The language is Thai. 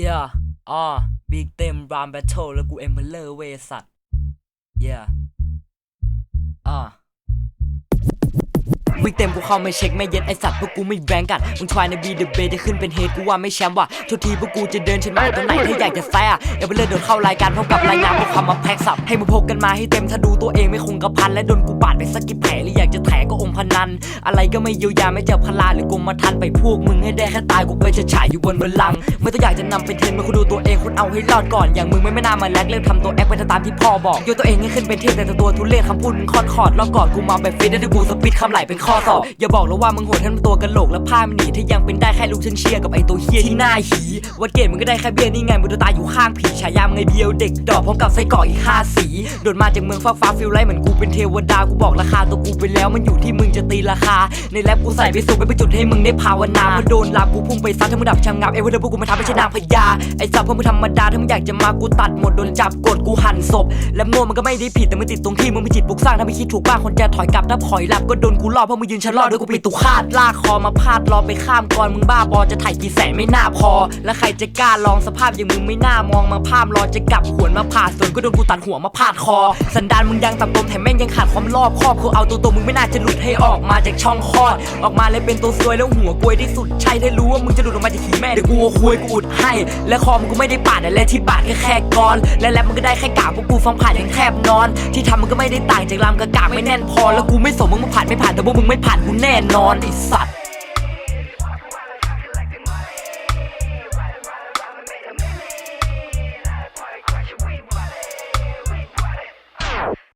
Yeah อ่าบิ๊กเต็มรามแบทเทิลแล้วกูเอ็มเพลเลอร์เวสัตว์ Yeah อ่า วิกเต็มกูเข้าไม่เช็คไม่เย็นไอสัตว์พวกกูไม่แบงกันมึงทวายในบีเดอะเบจะขึ้นเป็นเฮดกูว่าไม่แชมป์ว่ะทุกทีพวกกูจะเดินชนะตรงไหนถ้าอยากจะแซ่เอ็มเพลเลอร์โดนเข้ารายการพร้อมกับรายงานพวกคำมาแพ็กสับให้มึงพกกันมาให้เต็มถ้าดูตัวเองไม่คงกระพันและโดนกูปาดไปสักกี่แผลหรืออยากจะแถก็อมพนัน อะไรก็ไม่เยียวยาไม่เจอพลาหรือกรมธรรม์ไปพวกมึงให้ได้แค่ตายกูไปจะฉายอยู่บนบัลลังไม่ต้องอยากจะนำไปเทรนมาคุณดูตัวเองคุณเอาให้รอดก่อนอย่างมึงไม่ไม่น่ามาแลกเลิกทำตัวแอคไปตามที่พ่อบอกยกตัวเองให้ขึ้นเป็นเทพแต่ตัวทุเรศคำพูดมึงคอนคอร์ดแล้วกอดกูมาแบบฟิตได้กูสปิดคำไหลเป็นข้อสอบอย่าบอกแล้วว่ามึงโหดทั้งตัวกะโหลกและผ้ามันหนีถ้ายังเป็นได้แค่ลูกฉันเชียร์กับไอตัวเฮียที่หน้าหีวัดเกตมึงก็ได้แค่เบี้ยนี่ไงมึงตายอยู่ข้างผีฉายามไงเบียวเด็กดอกพร้อมกับไส้กรอกอีกห้าสีโดดมาจากเมืองฟ้าฟ้าฟิลไลเหมือนกูเป็นเทวดากูบอกราคาตัวกูไปแล้วมันอยู่ที่มึงจะตีราคา ในแรปกูใส่ไปสูไปไปจุดให้มึงได้ภาวนาพอโดนลากูพุ่งไปซัดถ้ามึงดับชะงับเอเวอร์พวกกูมาทำไม่ใช่นางพญาไอ้สับพวกมึงธรรมดาถ้ามึงอยากจะมากูตัดหมดโดนจับกดกูหั่นศพและโง่มันก็ไม่ได้ผิดแต่มึงติดตรงที่มึงไปจิตปลุกสร้างถ้าไม่คิดถูกบ้างคนจะถอยกลับถ้าถอยหลับก็โดนกูล่อเพราะมึงยืนชะลอด้วยกูปิดตุคาดลากคอมาพาดรอไปข้ามก่อนมึงบ้าบอจะถ่ายกี่แสนไม่น่าพอ แล้วใครจะกล้าลองสภาพอย่างมึงไม่น่ามองมาภาพรอจะกลับหวนมาผ่าส่วนก็โดนกูตัดหัวมาพาดคอ สันดานมึงยังต่ำตมแถมแม่งยังขาดความรอบคอบคือเอาตัวตัวมึงไม่น่าจะหลุดให้ออกมาจากช่องคลอด ออกมาเลยเป็นตัวซวยแล้วหัวกลวยที่สุดใช่ได้รู้ว่ามึงจะหลุดออกมาจากขี้แม่เดี๋ยวกูอาคุยกูอุดให้ และคอมึงก็ไม่ได้ปาดและที่ปาดแค่แค่กอน และแรปมึงก็ได้แค่กากพวกกูฟังผ่านยังแทบนอน ที่ทำมึงก็ไม่ได้ต่างจากลำกระกากไม่แน่นพอแล้วกูไม่สมมึงมาผ่านไม่ผ่านแต่พวกมึงไม่ผ่านกูแน่นอนไอสัตว์